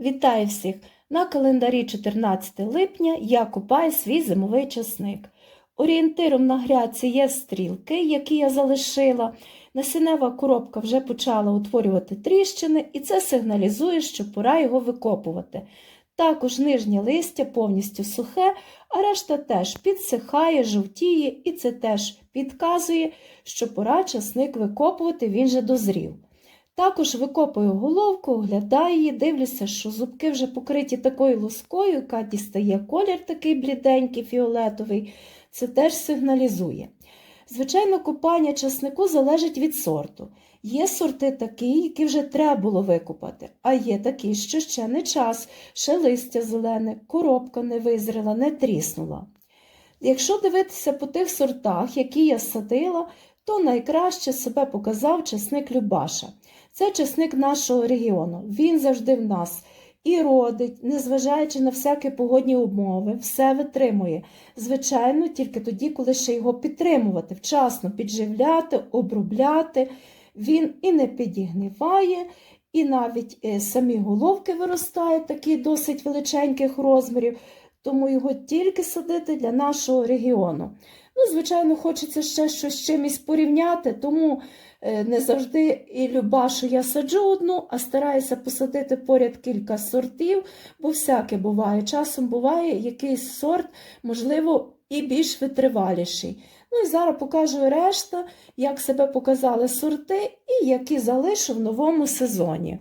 Вітаю всіх! На календарі 14 липня я купаю свій зимовий часник. Орієнтиром на грядці є стрілки, які я залишила. Насінева коробка вже почала утворювати тріщини, і це сигналізує, що пора його викопувати. Також нижнє листя повністю сухе, а решта теж підсихає, жовтіє, і це теж підказує, що пора часник викопувати, він же дозрів. Також викопую головку, оглядаю її, дивлюся, що зубки вже покриті такою лоскою, яка дістає колір такий бліденький, фіолетовий. Це теж сигналізує. Звичайно, купання часнику залежить від сорту. Є сорти такі, які вже треба було викопати, а є такі, що ще не час, ще листя зелене, коробка не визріла, не тріснула. Якщо дивитися по тих сортах, які я садила, то найкраще себе показав часник Любаша. Це часник нашого регіону. Він завжди в нас і родить, незважаючи на всякі погодні умови, все витримує. Звичайно, тільки тоді, коли ще його підтримувати, вчасно підживляти, обробляти. Він і не підігниває, і навіть е, самі головки виростають такі досить величеньких розмірів, тому його тільки садити для нашого регіону. Ну, звичайно, хочеться ще щось з чимось порівняти, тому не завжди і любашу я саджу одну, а стараюся посадити поряд кілька сортів, бо всяке буває. Часом буває якийсь сорт, можливо, і більш витриваліший. Ну і зараз покажу решта, як себе показали сорти і які залишу в новому сезоні.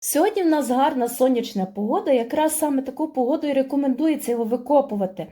Сьогодні в нас гарна сонячна погода, якраз саме таку погоду і рекомендується його викопувати.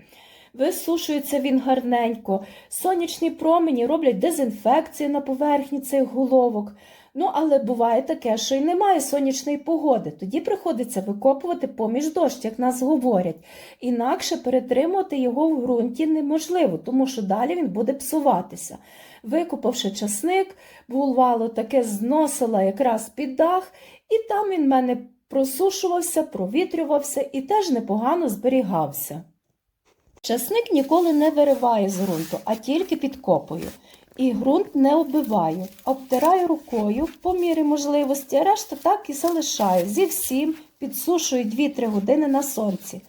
Висушується він гарненько, сонячні промені роблять дезінфекцію на поверхні цих головок. Ну, але буває таке, що й немає сонячної погоди. Тоді приходиться викопувати поміж дощ, як нас говорять. Інакше перетримувати його в ґрунті неможливо, тому що далі він буде псуватися. Викопавши часник, бувало таке зносила якраз під дах, і там він в мене просушувався, провітрювався і теж непогано зберігався. Часник ніколи не вириваю з ґрунту, а тільки підкопую. І ґрунт не оббиваю, обтираю рукою по мірі можливості, а решта так і залишаю. Зі всім підсушую 2-3 години на сонці.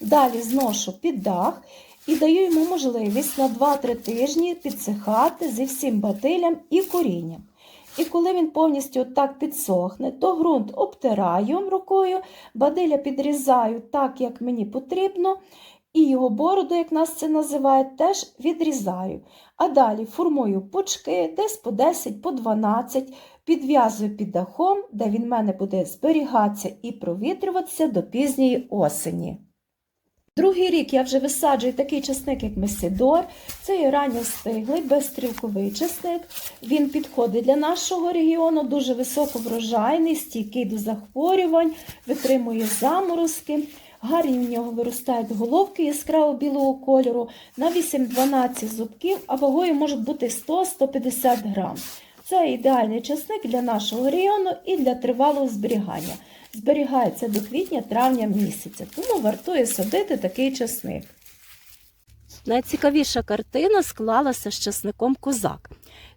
Далі зношу під дах і даю йому можливість на 2-3 тижні підсихати зі всім батилям і корінням. І коли він повністю так підсохне, то ґрунт обтираю рукою, бадиля підрізаю так, як мені потрібно. І його бороду, як нас це називають, теж відрізаю. А далі формую пучки, десь по 10, по 12, підв'язую під дахом, де він в мене буде зберігатися і провітрюватися до пізньої осені. Другий рік я вже висаджую такий часник, як Месидор. Це є ранньостиглий, безстрілковий часник. Він підходить для нашого регіону, дуже високоврожайний, стійкий до захворювань, витримує заморозки. Гарні в нього виростають головки яскраво білого кольору на 8-12 зубків, а вагою може бути 100-150 грам. Це ідеальний часник для нашого району і для тривалого зберігання. Зберігається до квітня-травня місяця, тому вартує садити такий часник. Найцікавіша картина склалася з часником козак.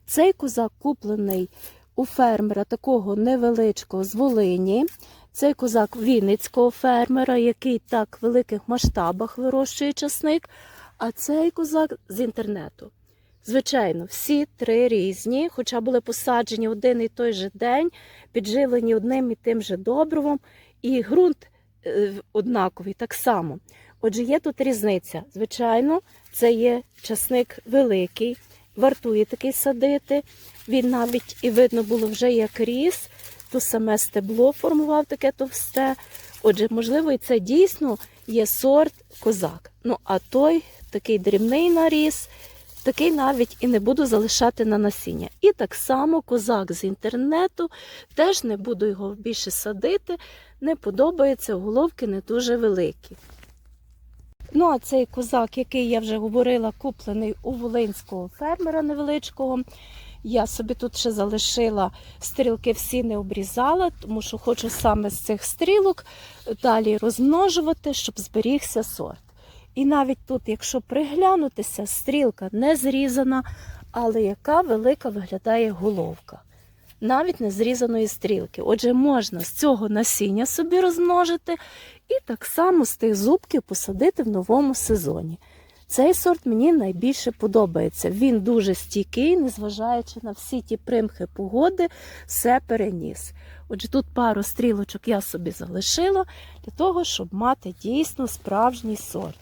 Цей козак куплений у фермера такого невеличкого з Волині. Цей козак вінницького фермера, який так в великих масштабах вирощує часник, а цей козак з інтернету. Звичайно, всі три різні, хоча були посаджені один і той же день, підживлені одним і тим же добривом, і ґрунт е, однаковий так само. Отже, є тут різниця. Звичайно, це є часник великий, вартує такий садити. Він навіть і видно було вже як ріс, то саме стебло формував таке товсте. Отже, можливо, і це дійсно є сорт козак. Ну, а той такий дрібний наріс, такий навіть і не буду залишати на насіння. І так само козак з інтернету, теж не буду його більше садити, не подобається, головки не дуже великі. Ну, а цей козак, який я вже говорила, куплений у волинського фермера невеличкого. Я собі тут ще залишила стрілки, всі не обрізала, тому що хочу саме з цих стрілок далі розмножувати, щоб зберігся сорт. І навіть тут, якщо приглянутися, стрілка не зрізана, але яка велика виглядає головка. навіть не зрізаної стрілки. Отже, можна з цього насіння собі розмножити і так само з тих зубків посадити в новому сезоні. Цей сорт мені найбільше подобається. Він дуже стійкий, незважаючи на всі ті примхи погоди, все переніс. Отже, тут пару стрілочок я собі залишила для того, щоб мати дійсно справжній сорт.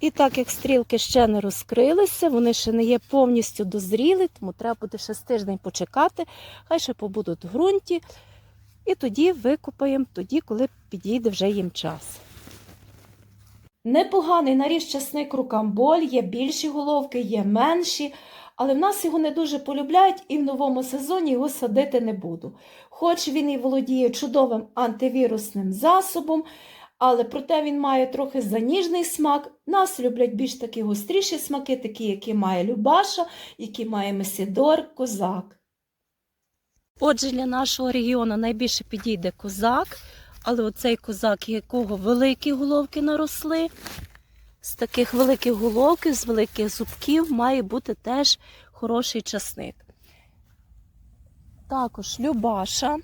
І так як стрілки ще не розкрилися, вони ще не є повністю дозріли, тому треба буде ще з тиждень почекати, хай ще побудуть в ґрунті. І тоді викопаємо, тоді, коли підійде вже їм час. Непоганий наріж часник рукамболь, є більші головки, є менші, але в нас його не дуже полюбляють і в новому сезоні його садити не буду. Хоч він і володіє чудовим антивірусним засобом, але проте він має трохи заніжний смак. Нас люблять більш такі гостріші смаки, такі, які має Любаша, які має Месідор, козак. Отже, для нашого регіону найбільше підійде козак, але оцей козак, якого великі головки наросли, з таких великих головків, з великих зубків, має бути теж хороший часник. Також Любаша,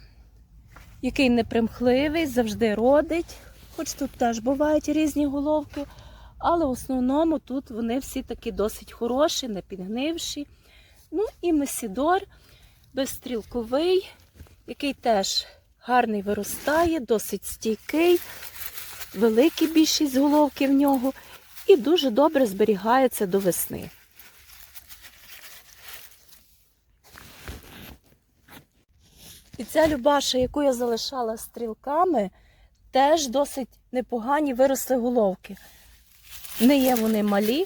який непримхливий, завжди родить, хоч тут теж бувають різні головки, але в основному тут вони всі такі досить хороші, не підгнивші. Ну і Месідор безстрілковий, який теж гарний виростає, досить стійкий, великий більшість головки в нього і дуже добре зберігається до весни. І ця любаша, яку я залишала стрілками, теж досить непогані виросли головки. Не є вони малі,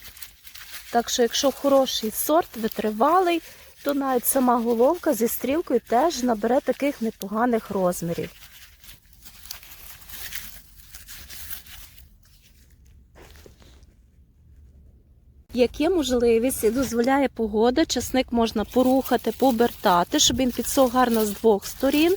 так що, якщо хороший сорт, витривалий, то навіть сама головка зі стрілкою теж набере таких непоганих розмірів. Як є можливість і дозволяє погода, часник можна порухати, пообертати, щоб він підсох гарно з двох сторін.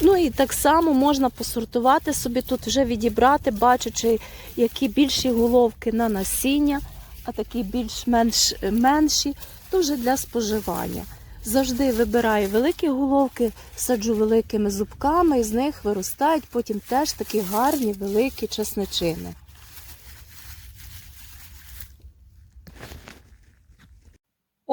Ну і так само можна посортувати собі тут, вже відібрати, бачачи, які більші головки на насіння, а такі більш-менш менші, вже для споживання. Завжди вибираю великі головки, саджу великими зубками, і з них виростають потім теж такі гарні великі часничини.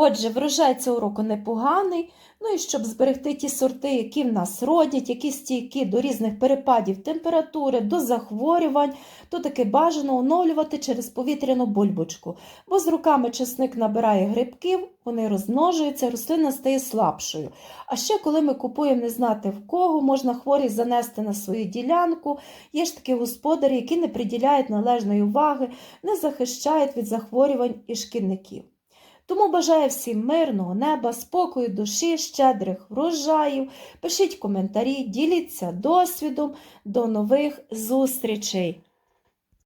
Отже, врожай цього року непоганий. Ну і щоб зберегти ті сорти, які в нас родять, які стійкі до різних перепадів температури, до захворювань, то таки бажано оновлювати через повітряну бульбочку. Бо з руками чесник набирає грибків, вони розмножуються, рослина стає слабшою. А ще коли ми купуємо не знати в кого, можна хворість занести на свою ділянку. Є ж такі господарі, які не приділяють належної уваги, не захищають від захворювань і шкідників. Тому бажаю всім мирного неба, спокою душі, щедрих врожаїв. Пишіть коментарі, діліться досвідом. До нових зустрічей!